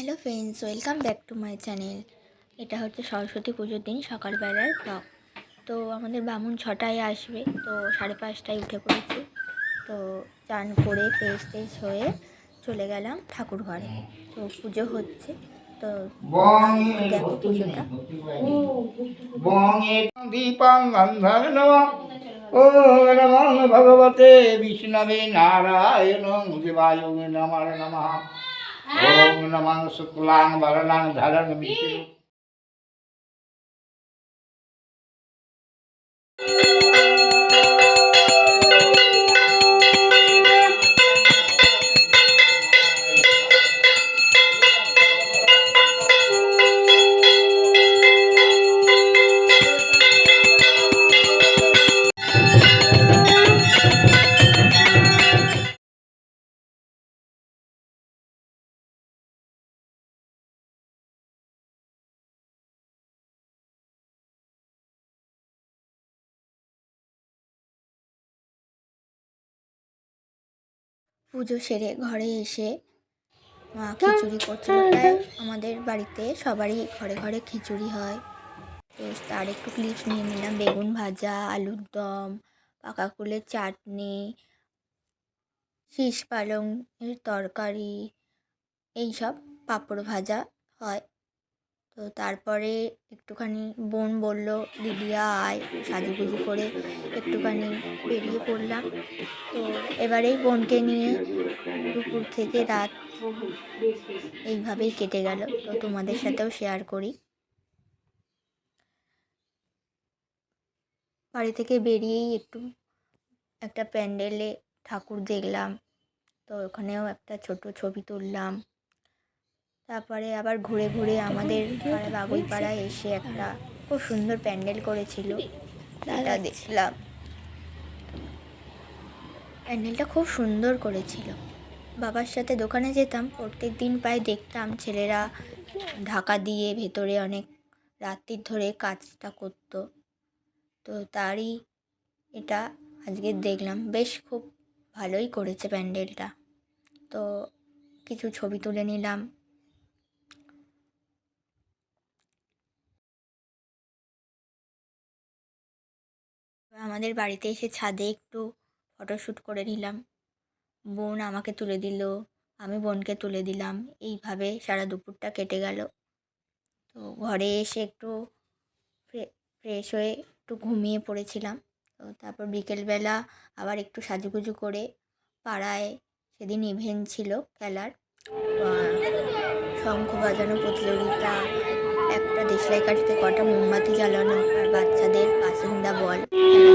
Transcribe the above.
Hello friends welcome back to my channel এটা হচ্ছে সরস্বতী পুজোর দিন সকালবেলার ব্লগ তো আমাদের বামুন ছটায় আসবে তো সাড়ে পাঁচটায় উঠে পড়েছি। তো চান করে ফ্রেশ ট্রেশ হয়ে চলে গেলাম ঠাকুর ঘরে। তো পুজো হচ্ছে তো দেখো পুজোটা। দীপং ও নমঃ ভগবতে বিষ্ণবে নারায়ণ দেবায় নমঃ নমঃ। Oh, menemang sekolah, barang-barang, jalan, ngemikir. পুজো সেরে ঘরে এসে মা খিচুড়ি করছিল। প্রায় আমাদের বাড়িতে সবারই ঘরে ঘরে খিচুড়ি হয়। তো তার একটু ক্লিপস নিয়ে নিলাম বেগুন ভাজা আলুর দম পাকা কুলের চাটনি শীষ পালংয়ের তরকারি এইসব পাঁপড় ভাজা হয়। তো তারপরে একটুখানি বোন বলল দিদিয়া আয়। সাজুগুজু করে একটুখানি বেরিয়ে পড়লাম। তো এবারেই বোনকে নিয়ে দুপুর থেকে রাত এইভাবেই কেটে গেল। তো তোমাদের সাথেও শেয়ার করি। বাড়ি থেকে বেরিয়েই একটু একটা প্যান্ডেলে ঠাকুর দেখলাম। তো ওখানেও একটা ছোট ছবি তুললাম। তারপরে আবার ঘুরে ঘুরে আমাদের পাড়া বাগুইপাড়ায় এসে একটা খুব সুন্দর প্যান্ডেল করেছিল সেটা দেখলাম। প্যান্ডেলটা খুব সুন্দর করেছিল। বাবার সাথে দোকানে যেতাম প্রত্যেক দিন প্রায় দেখতাম ছেলেরা ঢাকা দিয়ে ভেতরে অনেক রাত্রির ধরে কাজটা করতো। তো তারই এটা আজকে দেখলাম বেশ খুব ভালোই করেছে প্যান্ডেলটা। তো কিছু ছবি তুলে নিলাম আমাদের বাড়িতে এসে ছাদে একটু ফটোশ্যুট করে নিলাম। বোন আমাকে তুলে দিল, আমি বোনকে তুলে দিলাম। এইভাবে সারা দুপুরটা কেটে গেল। তো ঘরে এসে একটু ফ্রেশ হয়ে একটু ঘুমিয়ে পড়েছিলাম। তো তারপর বিকেলবেলা আবার একটু সাজুগুজু করে পাড়ায় সেদিন ইভেন্ট ছিল খেলার। শঙ্খ বাজানো প্রতিযোগিতা একটা দেশলাই কাঠিতে কটা মোমবাতি জ্বালানো আর বাচ্চাদের পাসিং দা বল। খেলা